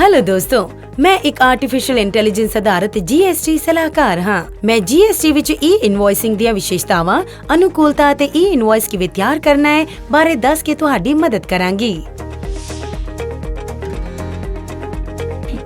Hello ਦੋਸਤੋ, ਮੈਂ ਇੱਕ ਆਰਟੀਫੀਸ਼ੀਅਲ ਇੰਟੈਲੀਜੈਂਸ ਆਧਾਰਿਤ GST ਸਲਾਹਕਾਰ ਹਾਂ। ਮੈਂ GST ਵਿੱਚ ਈ ਇਨਵੋਇਸਿੰਗ ਦੀਆਂ ਵਿਸ਼ੇਸ਼ਤਾਵਾਂ, ਅਨੁਕੂਲਤਾ ਅਤੇ ਈ ਇਨਵੋਇਸ ਕਿਵੇਂ ਤਿਆਰ ਕਰਨਾ ਹੈ, ਬਾਰੇ ਦੱਸ ਕੇ ਤੁਹਾਡੀ ਮਦਦ ਕਰਾਂਗੀ।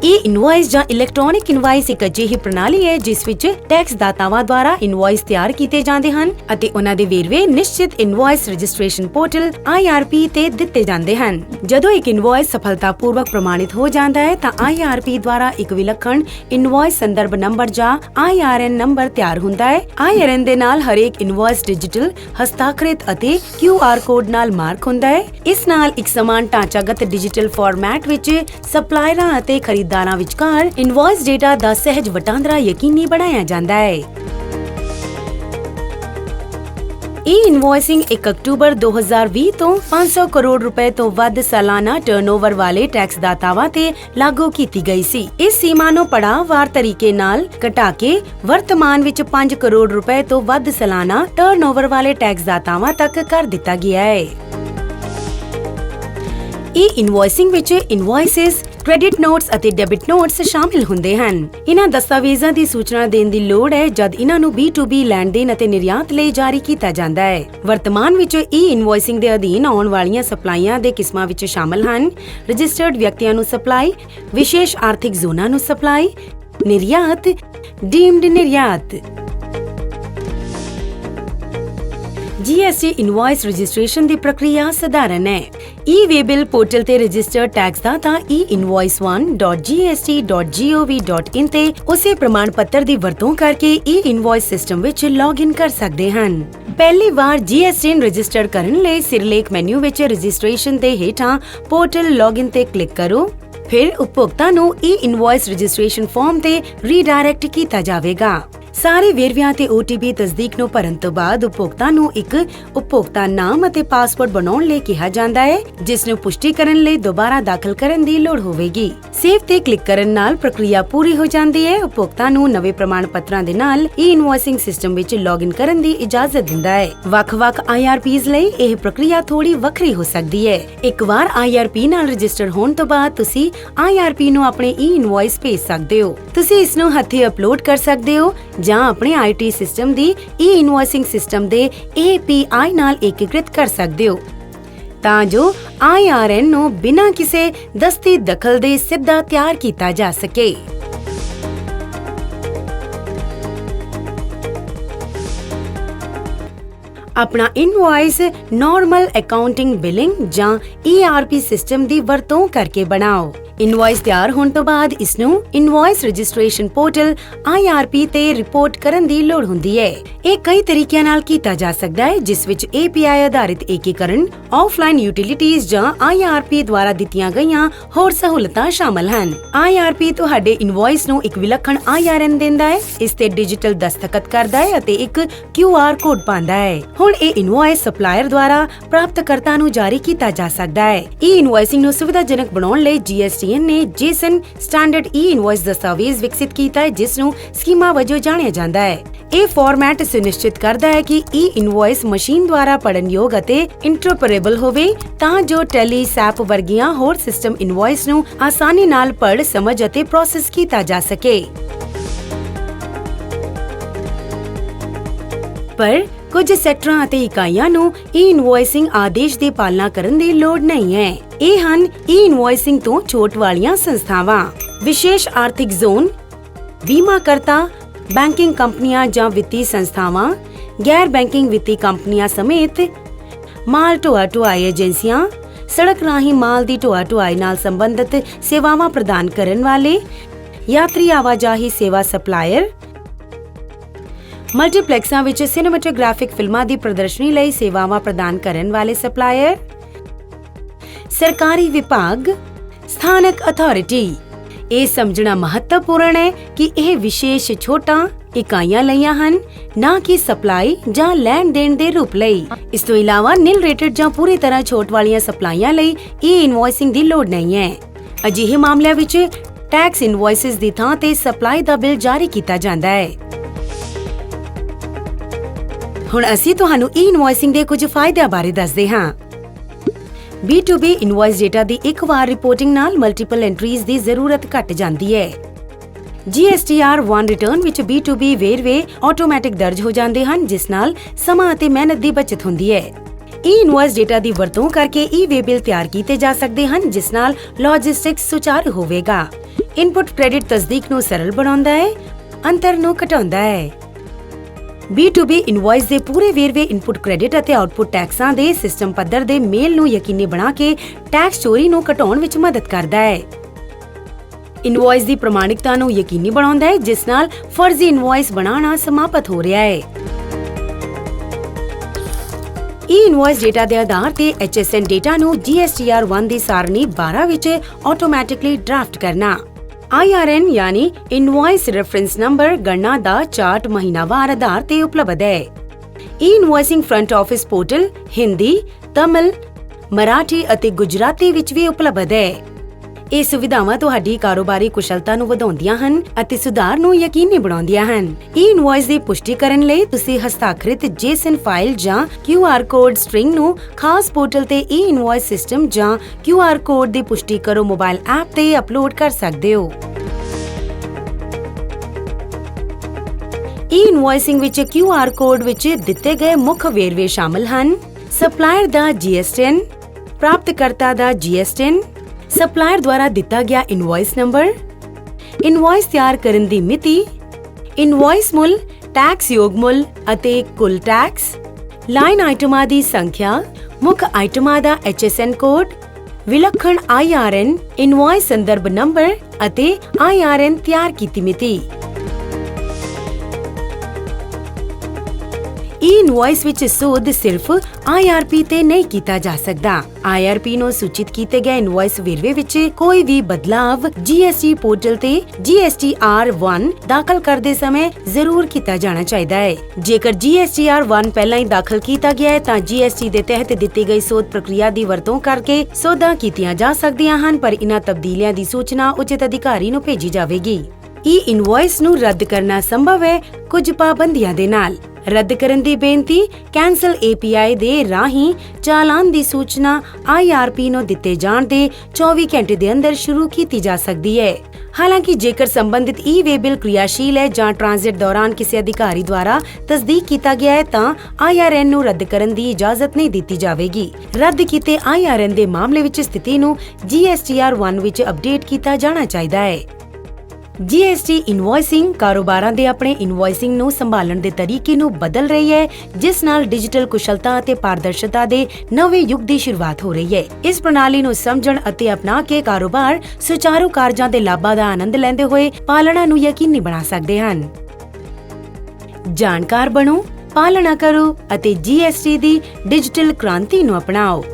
ਈ ਇਨਵੋਇਸ ਜਾਂ ਇਲੈਕਟ੍ਰੋਨਿਕ ਇਨਵਾਇਸ ਇੱਕ ਅਜਿਹੀ ਪ੍ਰਣਾਲੀ ਹੈ, ਜਿਸ ਵਿੱਚ ਟੈਕਸ ਦਾਤਾਵਾਂ ਦੁਆਰਾ ਇਨਵੋਇਸ ਤਿਆਰ ਕੀਤੇ ਜਾਂਦੇ ਹਨ ਅਤੇ ਉਹਨਾਂ ਦੇ ਵੇਰਵੇ ਨਿਸ਼ਚਿਤ ਇਨਵੋਇਸ ਰਜਿਸਟ੍ਰੇਸ਼ਨ ਪੋਰਟਲ IRP ਤੇ ਦਿੱਤੇ ਜਾਂਦੇ ਹਨ। ਜਦੋਂ ਇੱਕ ਇਨਵੋਇਸ ਸਫਲਤਾਪੂਰਵਕ ਪ੍ਰਮਾਣਿਤ ਹੋ ਜਾਂਦਾ ਹੈ, ਤਾਂ IRP ਦੁਆਰਾ ਇੱਕ ਵਿਲੱਖਣ ਇਨਵੋਇਸ ਸੰਦਰਭ ਨੰਬਰ ਜਾਂ IRN ਨੰਬਰ ਤਿਆਰ ਹੁੰਦਾ ਹੈ। IRN ਦੇ ਨਾਲ ਹਰੇਕ ਇਨਵੋਇਸ ਡਿਜੀਟਲ ਹਸਤਾਖਰਿਤ ਅਤੇ QR ਕੋਡ ਨਾਲ ਮਾਰਕ ਹੁੰਦਾ ਹੈ। ਇਸ ਨਾਲ ਇੱਕ ਸਮਾਨ ਢਾਂਚਾਗਤ ਡਿਜੀਟਲ ਫਾਰਮੈਟ ਵਿੱਚ ਸਪਲਾਇਰਾਂ ਅਤੇ ਖਰੀਦ ਖਰੀਦਦਾਰਾਂ ਵਿਚਕਾਰ ਇਨਵੋਇਸ ਡੇਟਾ ਦਾ ਸਹਿਜ ਵਟਾਂਦਰਾ ਯਕੀਨੀ ਬਣਾਇਆ ਜਾਂਦਾ ਹੈ। ਈ ਇਨਵੋਇਸਿੰਗ 1 ਅਕਤੂਬਰ 2020 ਤੋਂ 500 ਕਰੋੜ ਰੁਪਏ ਤੋਂ ਵੱਧ ਸਾਲਾਨਾ ਟਰਨਓਵਰ ਵਾਲੇ ਟੈਕਸ ਦਾਤਾਵਾਂ ਤੇ ਲਾਗੂ ਕੀਤੀ ਗਈ ਸੀ। ਇਸ ਸੀਮਾ ਨੂੰ ਪੜਾਅਵਾਰ ਤਰੀਕੇ ਨਾਲ ਘਟਾ ਕੇ ਵਰਤਮਾਨ ਵਿੱਚ 5 ਕਰੋੜ ਰੁਪਏ ਤੋਂ ਵੱਧ ਸਾਲਾਨਾ ਟਰਨਓਵਰ ਵਾਲੇ ਟੈਕਸ ਦਾਤਾਵਾਂ ਤੱਕ ਕਰ ਦਿੱਤਾ ਗਿਆ ਹੈ। ਈ ਇਨਵੋਇਸਿੰਗ ਵਿੱਚ ਇਨਵੋਇਸਸ ਕ੍ਰੈਡਿਟ ਨੋਟਸ ਅਤੇ ਡੈਬਿਟ ਨੋਟਸ ਸ਼ਾਮਿਲ ਹੁੰਦੇ ਹਨ। ਇਹਨਾਂ ਦਸਤਾਵੇਜ਼ਾਂ ਦੀ ਸੂਚਨਾ ਦੇਣ ਦੀ ਲੋੜ ਹੈ ਜਦ ਇਹਨਾਂ ਨੂੰ B2B ਲੈਣ-ਦੇਣ ਅਤੇ ਨਿਰਯਾਤ ਲਈ ਜਾਰੀ ਕੀਤਾ ਜਾਂਦਾ ਹੈ। ਵਰਤਮਾਨ ਵਿੱਚ ਈ ਇਨਵੋਇਸਿੰਗ ਦੇ ਅਧੀਨ ਆਉਣ ਵਾਲੀਆਂ ਸਪਲਾਈਆਂ ਦੇ ਕਿਸਮਾਂ ਵਿੱਚ ਸ਼ਾਮਲ ਹਨ। ਰਜਿਸਟਰਡ ਵਿਅਕਤੀਆਂ ਨੂੰ ਸਪਲਾਈ, ਵਿਸ਼ੇਸ਼ ਆਰਥਿਕ ਜ਼ੋਨਾਂ ਨੂੰ ਸਪਲਾਈ, ਨਿਰਯਾਤ ਡੀਮਡ ਨਿਰਯਾਤ। GST ਇਨਵੋਇਸ ਰਜਿਸਟ੍ਰੇਸ਼ਨ ਦੀ ਪ੍ਰਕਿਰਿਆ ਸਧਾਰਨ ਹੈ। ਈ-ਵੇਬਿਲ ਪੋਰਟਲ ਤੇ ਰਜਿਸਟਰਡ ਟੈਕਸ ਦਾ, ਤਾਂ e-invoice1.gst.gov.in ਤੇ ਉਸੇ ਪ੍ਰਮਾਣ ਪੱਤਰ ਦੀ ਵਰਤੋਂ ਕਰਕੇ ਈ-ਇਨਵੋਇਸ ਸਿਸਟਮ ਵਿੱਚ ਲੌਗਇਨ ਕਰ ਸਕਦੇ ਹਨ। ਪਹਿਲੀ ਵਾਰ GST ਰਜਿਸਟਰ ਕਰਨ ਲਈ ਸਿਰਲੇਖ ਮੈਨੂ ਵਿੱਚ ਰਜਿਸਟ੍ਰੇਸ਼ਨ ਦੇ ਹੇਠਾਂ ਪੋਰਟਲ ਲੌਗਇਨ ਤੇ ਕਲਿੱਕ ਕਰੋ। ਫਿਰ ਉਪਭੋਗਤਾ ਨੂੰ ਈ-ਇਨਵੋਇਸ ਰਜਿਸਟ੍ਰੇਸ਼ਨ ਫਾਰਮ ਤੇ ਰੀਡਾਇਰੈਕਟ ਕੀਤਾ ਜਾਵੇਗਾ। ਸਾਰੇ ਵੇਰਵਿਆਂ ਤੇ OTP ਤਸਦੀਕ ਨੂੰ ਭਰਨ ਤੋਂ ਬਾਅਦ ਉਪਭੋਗਤਾ ਨੂੰ ਇੱਕ ਉਪਭੋਗਤਾ ਨਾਮ ਅਤੇ ਪਾਸਵਰਡ ਬਣਾਉਣ ਲਈ ਕਿਹਾ ਜਾਂਦਾ ਹੈ, ਜਿਸ ਨੂੰ ਪੁਸ਼ਟੀ ਕਰਨ ਲਈ ਦੁਬਾਰਾ ਦਾਖਲ ਕਰਨ ਦੀ ਲੋੜ ਹੋਵੇਗੀ। ਸੇਵ ਤੇ ਕਲਿੱਕ ਕਰਨ ਨਾਲ ਪ੍ਰਕਿਰਿਆ ਪੂਰੀ ਹੋ ਜਾਂਦੀ ਹੈ। ਉਪਭੋਗਤਾ ਨੂੰ ਨਵੇਂ ਪ੍ਰਮਾਣ ਪੱਤਰਾਂ ਦੇ ਨਾਲ ਈ-ਇਨਵੋਇਸਿੰਗ ਸਿਸਟਮ ਵਿੱਚ ਲੌਗਇਨ ਕਰਨ ਦੀ ਇਜਾਜ਼ਤ ਦਿੰਦਾ ਹੈ। ਵੱਖ-ਵੱਖ IRPs ਲਈ ਇਹ ਪ੍ਰਕਿਰਿਆ ਥੋੜੀ ਵੱਖਰੀ ਹੋ ਸਕਦੀ ਹੈ। ਇੱਕ ਵਾਰ IRP ਨਾਲ ਰਜਿਸਟਰ ਹੋਣ ਤੋਂ ਬਾਅਦ ਤੁਸੀਂ IRP ਨੂੰ ਆਪਣੇ ਈ-ਇਨਵੋਇਸ ਭੇਜ ਸਕਦੇ ਹੋ। ਤੁਸੀਂ ਇਸ ਨੂੰ ਹੱਥੀਂ ਅਪਲੋਡ ਕਰ ਸਕਦੇ ਹੋ ਜਾਂ ਆਪਣੇ IT ਸਿਸਟਮ ਦੀ ਈ-ਇਨਵੋਇਸਿੰਗ ਸਿਸਟਮ ਦੇ API ਨਾਲ ਏਕੀਕ੍ਰਿਤ ਕਰ ਸਕਦੇ ਹੋ। ਤਾਂ ਜੋ IRN ਨੂੰ ਬਿਨਾਂ ਕਿਸੇ ਦਸਤੀ ਦਖਲ ਦੇ ਸਿੱਧਾ ਤਿਆਰ ਕੀਤਾ ਜਾ ਸਕੇ। ਆਪਣਾ ਇਨਵੋਇਸ ਨਾਰਮਲ ਅਕਾਊਂਟਿੰਗ ਬਿਲਿੰਗ ਜਾਂ ERP ਸਿਸਟਮ ਦੀ ਵਰਤੋਂ ਕਰਕੇ ਬਣਾਓ। ਇਨਵੋਇਸ ਤਿਆਰ ਹੋਣ ਤੋਂ ਬਾਅਦ ਇਸ ਨੂੰ ਇਨਵੋਇਸ ਰਜਿਸਟ੍ਰੇਸ਼ਨ ਪੋਰਟਲ IRP ਤੇ ਰਿਪੋਰਟ ਕਰਨ ਦੀ ਲੋੜ ਹੁੰਦੀ ਹੈ। ਇਹ ਕਈ ਤਰੀਕਿਆਂ ਨਾਲ ਕੀਤਾ ਜਾ ਸਕਦਾ ਹੈ, ਜਿਸ ਵਿੱਚ API ਆਧਾਰਿਤ ਏਕੀਕਰਨ ਆਫਲਾਈਨ ਯੂਟਿਲਿਟੀਜ਼ ਜਾਂ IRP ਦੁਆਰਾ ਦਿੱਤੀਆਂ ਗਈਆਂ ਹੋਰ ਸਹੂਲਤਾਂ ਸ਼ਾਮਲ ਹਨ। IRP ਤੁਹਾਡੇ ਇਨਵੋਇਸ ਨੂੰ ਇੱਕ ਵਿਲੱਖਣ IRN ਦਿੰਦਾ ਹੈ, ਇਸ ਤੇ ਡਿਜੀਟਲ ਦਸਤਖਤ ਕਰਦਾ ਹੈ ਅਤੇ ਇੱਕ QR ਕੋਡ ਪਾਉਂਦਾ ਹੈ। ਹੁਣ ਇਹ ਇਨਵੋਇਸ ਸਪਲਾਇਰ ਦੁਆਰਾ ਪ੍ਰਾਪਤਕਰਤਾ ਨੂੰ ਜਾਰੀ ਕੀਤਾ ਜਾ ਸਕਦਾ ਹੈ। ਇਹ ਇਨਵੋਇਸਿੰਗ ਨੂੰ ਸੁਵਿਧਾਜਨਕ ਬਣਾਉਣ ਲਈ GSTN ਨੇ ਜੇਸਨ ਸਟੈਂਡਰਡ ਈ ਇਨਵੋਇਸ ਦਸਤਾਵੇਜ਼ ਵਿਕਸਿਤ ਕੀਤਾ ਹੈ ਜਿਸ ਨੂੰ ਸਕੀਮਾ ਵਜੋਂ ਜਾਣਿਆ ਜਾਂਦਾ ਹੈ ਇਹ ਫਾਰਮੈਟ ਸੁਨਿਸ਼ਚਿਤ ਕਰਦਾ ਹੈ ਕਿ ਈ ਇਨਵੋਇਸ ਮਸ਼ੀਨ ਦੁਆਰਾ ਪੜਨਯੋਗ ਅਤੇ ਇੰਟਰਪਰੇਬਲ ਹੋਵੇ ਤਾਂ ਜੋ ਟੈਲੀ ਵਰਗੀਆਂ ਹੋਰ ਸਿਸਟਮ ਇਨਵੋਇਸ ਨੂੰ ਆਸਾਨੀ ਨਾਲ ਪੜ ਸਮਝ ਅਤੇ ਪ੍ਰੋਸੈਸ ਕੀਤਾ ਜਾ ਸਕੇ ਪਰ ਕੁਝ ਸੈਕਟਰਾਂ ਅਤੇ ਇਕਾਈਆਂ ਨੂੰ ਈ-ਇਨਵੋਇਸਿੰਗ ਆਦੇਸ਼ ਦੀ ਪਾਲਣਾ ਕਰਨ ਦੀ ਲੋੜ ਨਹੀਂ ਹੈ ਇਹ ਹਨ ਈ-ਇਨਵੋਇਸਿੰਗ ਤੋਂ ਛੋਟ ਵਾਲੀਆਂ ਸੰਸਥਾਵਾਂ। ਵਿਸ਼ੇਸ਼ ਆਰਥਿਕ ਜ਼ੋਨ, ਬੀਮਾਕਰਤਾ, ਬੈਂਕਿੰਗ ਕੰਪਨੀਆਂ ਜਾਂ ਵਿੱਤੀ ਸੰਸਥਾਵਾਂ, ਗੈਰ ਬੈਂਕਿੰਗ ਵਿੱਤੀ ਕੰਪਨੀਆਂ ਸਮੇਤ ਮਾਲ ਢੋਆ ਢੁਆਈ ਏਜੰਸੀਆਂ, ਸੜਕ ਰਾਹੀਂ ਮਾਲ ਦੀ ਢੋਆ ਢੁਆਈ ਨਾਲ ਸੰਬੰਧਿਤ ਸੇਵਾਵਾਂ ਪ੍ਰਦਾਨ ਕਰਨ ਵਾਲੇ, ਯਾਤਰੀ ਆਵਾਜਾਈ ਸੇਵਾ ਸਪਲਾਇਰ, ਮਲਟੀਪਲੈਕਸਾਂ ਵਿੱਚ ਸਿਨੇਮੈਟੋਗ੍ਰਾਫਿਕ ਫਿਲਮਾਂ ਦੀ ਪ੍ਰਦਰਸ਼ਨੀ ਲਈ ਸੇਵਾਵਾਂ ਪ੍ਰਦਾਨ ਕਰਨ ਵਾਲੇ ਸਪਲਾਇਰ ਸਰਕਾਰੀ ਵਿਭਾਗ, ਸਥਾਨਕ ਅਥਾਰਟੀ। ਇਹ ਸਮਝਣਾ ਮਹੱਤਵਪੂਰਨ ਹੈ ਕਿ ਇਹ ਵਿਸ਼ੇਸ਼ ਛੋਟਾਂ, ਇਕਾਈਆਂ ਲਈਆਂ ਹਨ, ਨਾ ਕਿ ਸਪਲਾਈ ਜਾਂ ਲੈਣ ਦੇਣ ਦੇ ਰੂਪ ਲਈ। ਇਸ ਤੋਂ ਇਲਾਵਾ ਨਿਲ ਰੇਟਡ ਜਾਂ ਪੂਰੀ ਤਰ੍ਹਾਂ ਛੋਟ ਵਾਲੀਆਂ ਸਪਲਾਈਆਂ ਲਈ ਇਹ ਇਨਵੋਇਸਿੰਗ ਦੀ ਲੋੜ ਨਹੀਂ ਹੈ। ਅਜਿਹੇ ਮਾਮਲਿਆਂ ਵਿੱਚ ਟੈਕਸ ਇਨਵੋਇਸਸ ਦੀ ਥਾਂ ਤੇ ਸਪਲਾਈ ਦਾ ਬਿੱਲ ਜਾਰੀ ਕੀਤਾ ਜਾਂਦਾ ਹੈ। ਹੁਣ ਅਸੀਂ ਤੁਹਾਨੂੰ ਈ ਇਨਵੋਇਸਿੰਗ ਦੇ ਕੁਝ ਫਾਇਦਿਆਂ ਬਾਰੇ ਦੱਸਦੇ ਹਾਂ। B2B ਇਨਵੌਇਸ ਡੇਟਾ ਦੀ ਇੱਕ ਵਾਰ ਰਿਪੋਰਟਿੰਗ ਨਾਲ ਮਲਟੀਪਲ ਐਂਟਰੀਜ਼ ਦੀ ਜ਼ਰੂਰਤ ਘਟ ਜਾਂਦੀ ਹੈ। GSTR 1 ਰਿਟਰਨ ਵਿੱਚ B2B ਵੇਰਵੇ ਆਟੋਮੈਟਿਕ ਦਰਜ ਹੋ ਜਾਂਦੇ ਹਨ, ਜਿਸ ਨਾਲ ਸਮਾਂ ਅਤੇ ਮਿਹਨਤ ਦੀ ਬਚਤ ਹੁੰਦੀ ਹੈ। ਈ ਇਨਵੌਇਸ ਡੇਟਾ ਦੀ ਵਰਤੋਂ ਕਰਕੇ ਈ ਵੇ ਬਿੱਲ ਤਿਆਰ ਕੀਤੇ ਜਾ ਸਕਦੇ ਹਨ, ਜਿਸ ਨਾਲ ਲੌਜਿਸਟਿਕਸ ਸੁਚਾਰੂ ਹੋਵੇਗਾ। ਇਨਪੁਟ ਕ੍ਰੈਡਿਟ ਤਸਦੀਕ ਨੂੰ ਸਰਲ ਬਣਾਉਂਦਾ ਹੈ, ਅੰਤਰ ਨੂੰ ਘਟਾਉਂਦਾ ਹੈ। B2B ਇਨਵੌਇਸ ਦੇ ਪੂਰੇ ਵੇਰਵੇ ਇਨਪੁਟ ਕ੍ਰੈਡਿਟ ਅਤੇ ਆਉਟਪੁੱਟ ਟੈਕਸਾਂ ਦੇ ਸਿਸਟਮ ਪੱਧਰ ਦੇ ਮੇਲ ਨੂੰ ਯਕੀਨੀ ਬਣਾ ਕੇ ਟੈਕਸ ਚੋਰੀ ਨੂੰ ਘਟਾਉਣ ਵਿੱਚ ਮਦਦ ਕਰਦਾ ਹੈ। ਇਨਵੌਇਸ ਦੀ ਪ੍ਰਮਾਣਿਕਤਾ ਨੂੰ ਯਕੀਨੀ ਬਣਾਉਂਦਾ ਹੈ, ਜਿਸ ਨਾਲ ਫਰਜ਼ੀ ਇਨਵੌਇਸ ਬਣਾਉਣਾ ਸਮਾਪਤ ਹੋ ਰਿਹਾ ਹੈ। ਈ ਇਨਵੌਇਸ ਡੇਟਾ ਦੇ ਆਧਾਰ ਤੇ HSN ਡੇਟਾ ਨੂੰ GSTR 1 ਦੀ ਸਾਰਣੀ 12 ਵਿੱਚ ਆਟੋਮੈਟਿਕਲੀ ਡਰਾਫਟ ਕਰਨਾ। IRN ਯਾਨੀ ਇਨਵੌਇਸ ਰੈਫਰੈਂਸ ਨੰਬਰ ਗਣਨਾ ਦਾ ਚਾਰਟ ਮਹੀਨਾਵਾਰ ਆਧਾਰ ਤੇ ਉਪਲਬਧ ਹੈ e invoicing front office portal Hindi Tamil Marathi ਅਤੇ ਗੁਜਰਾਤੀ ਵਿੱਚ ਵੀ ਉਪਲਬਧ ਹੈ ਇਹ ਸੁਵਿਧਾਵਾਂ ਤੁਹਾਡੀ ਕਾਰੋਬਾਰੀ ਕੁਸ਼ਲਤਾ ਨੂੰ ਵਧਾਉਂਦੀਆਂ ਹਨ ਅਤੇ ਸੁਧਾਰ ਨੂੰ ਯਕੀਨੀ ਬਣਾਉਂਦੀਆਂ ਹਨ। ਈ ਇਨਵੌਇਸ ਦੀ ਪੁਸ਼ਟੀ ਕਰਨ ਲਈ ਤੁਸੀਂ ਹਸਤਾਖਰਿਤ JSON ਫਾਈਲ ਜਾਂ QR ਕੋਡ ਸਟ੍ਰਿੰਗ ਨੂੰ ਖਾਸ ਪੋਰਟਲ ਤੇ ਈ ਇਨਵੌਇਸ ਸਿਸਟਮ ਜਾਂ QR ਕੋਡ ਦੀ ਪੁਸ਼ਟੀ ਕਰੋ ਮੋਬਾਈਲ ਐਪ ਤੇ ਅਪਲੋਡ ਕਰ ਸਕਦੇ ਹੋ। ਈ ਇਨਵੌਇਸਿੰਗ ਵਿੱਚ QR ਕੋਡ ਵਿੱਚ ਦਿੱਤੇ ਗਏ ਮੁੱਖ ਵੇਰਵੇ ਸ਼ਾਮਲ ਹਨ। ਸਪਲਾਇਰ ਦਾ GSTN ਪ੍ਰਾਪਤਕਰਤਾ ਦਾ GSTN ਸਪਲਾਇਰ ਦੁਆਰਾ ਦਿੱਤਾ ਗਿਆ ਇਨਵੌਇਸ ਨੰਬਰ ਇਨਵੌਇਸ ਤਿਆਰ ਕਰਨ ਦੀ ਮਿਤੀ ਇਨਵੌਇਸ ਮੁੱਲ ਟੈਕਸ ਯੋਗ ਮੁੱਲ ਅਤੇ ਕੁੱਲ ਟੈਕਸ ਲਾਈਨ ਆਈਟਮਾਂ ਦੀ ਸੰਖਿਆ, ਮੁੱਖ ਆਈਟਮਾਂ ਦਾ HSN ਕੋਡ ਵਿਲੱਖਣ IRN ਇਨਵੌਇਸ ਸੰਦਰਭ ਨੰਬਰ ਅਤੇ IRN ਤਿਆਰ ਕੀਤੀ ਮਿਤੀ। ਈ ਇਨਵੌਇਸ ਵਿੱਚ ਸੋਧ ਸਿਰਫ IRP ਤੇ ਨਹੀਂ ਕੀਤਾ ਜਾ ਸਕਦਾ IRP ਨੂੰ ਸੂਚਿਤ ਕੀਤੇ ਗਏ ਇਨਵੌਇਸ ਵੇਰਵੇ ਵਿੱਚ ਕੋਈ ਵੀ ਬਦਲਾਵ GST ਪੋਰਟਲ ਤੇ GSTR1 ਦਾਖਲ ਕਰਦੇ ਸਮੇਂ ਜ਼ਰੂਰ ਕੀਤਾ ਜਾਣਾ ਚਾਹੀਦਾ ਹੈ ਜੇਕਰ GSTR1 ਪਹਿਲਾਂ ਹੀ ਦਾਖਲ ਕੀਤਾ ਗਿਆ ਹੈ ਤਾਂ GST ਦੇ ਤਹਿਤ ਦਿੱਤੀ ਗਈ ਸੋਧ ਪ੍ਰਕਿਰਿਆ ਦੀ ਵਰਤੋਂ ਕਰਕੇ ਸੋਧਾਂ ਕੀਤੀਆਂ ਜਾ ਸਕਦੀਆਂ ਹਨ ਪਰ ਇਨ੍ਹਾਂ ਤਬਦੀਲੀਆਂ ਦੀ ਸੂਚਨਾ ਉਚਿਤ ਅਧਿਕਾਰੀ ਨੂੰ ਭੇਜੀ ਜਾਵੇਗੀ ਈ ਇਨਵੌਇਸ ਨੂੰ ਰੱਦ ਕਰਨਾ ਸੰਭਵ ਹੈ ਕੁਝ ਪਾਬੰਦੀਆਂ ਦੇ ਨਾਲ ਰੱਦ ਕਰਨ ਦੀ ਬੇਨਤੀ, ਕੈਂਸਲ API ਦੇ ਰਾਹੀਂ ਚਾਲਾਨ ਦੀ ਸੂਚਨਾ IRP ਨੂੰ ਦਿੱਤੇ ਜਾਣ ਦੇ 24 ਘੰਟੇ ਦੇ ਅੰਦਰ ਸ਼ੁਰੂ ਕੀਤੀ ਜਾ ਸਕਦੀ ਹੈ। ਹਾਲਾਂਕਿ ਜੇਕਰ ਸੰਬੰਧਿਤ ਈ-ਵੇ ਬਿੱਲ ਕਿਰਿਆਸ਼ੀਲ ਹੈ ਜਾਂ ਟ੍ਰਾਂਜ਼ਿਟ ਦੌਰਾਨ ਕਿਸੇ ਅਧਿਕਾਰੀ ਦੁਆਰਾ ਤਸਦੀਕ ਕੀਤਾ ਗਿਆ ਹੈ ਤਾਂ IRN ਨੂੰ ਰੱਦ ਕਰਨ ਦੀ ਇਜਾਜ਼ਤ ਨਹੀਂ ਦਿੱਤੀ ਜਾਵੇਗੀ। ਰੱਦ ਕੀਤੇ IRN ਦੇ ਮਾਮਲੇ ਵਿੱਚ ਸਥਿਤੀ ਨੂੰ GSTR1 ਵਿੱਚ ਅਪਡੇਟ ਕੀਤਾ ਜਾਣਾ ਚਾਹੀਦਾ ਹੈ। GST ਇਨਵੌਇਸਿੰਗ ਕਾਰੋਬਾਰਾਂ ਦੇ ਆਪਣੇ ਇਨਵੌਇਸਿੰਗ ਨੂੰ ਸੰਭਾਲਣ ਦੇ ਤਰੀਕੇ ਨੂੰ ਬਦਲ ਰਹੀ ਹੈ, ਜਿਸ ਨਾਲ ਡਿਜੀਟਲ ਕੁਸ਼ਲਤਾ ਅਤੇ ਪਾਰਦਰਸ਼ਤਾ ਦੇ ਨਵੇਂ ਯੁੱਗ ਦੀ ਸ਼ੁਰੂਆਤ ਹੋ ਰਹੀ ਹੈ। ਇਸ ਪ੍ਰਣਾਲੀ ਨੂੰ ਸਮਝਣ ਅਤੇ ਅਪਣਾ ਕੇ ਕਾਰੋਬਾਰ ਸੁਚਾਰੂ ਕਾਰਜਾਂ ਦੇ ਲਾਭਾਂ ਦਾ ਆਨੰਦ ਲੈਂਦੇ ਹੋਏ ਪਾਲਣਾ ਨੂੰ ਯਕੀਨੀ ਬਣਾ ਸਕਦੇ ਹਨ। ਜਾਣਕਾਰ ਬਣੋ, ਪਾਲਣਾ ਕਰੋ ਅਤੇ GST ਦੀ ਡਿਜੀਟਲ ਕ੍ਰਾਂਤੀ ਨੂੰ ਅਪਣਾਓ।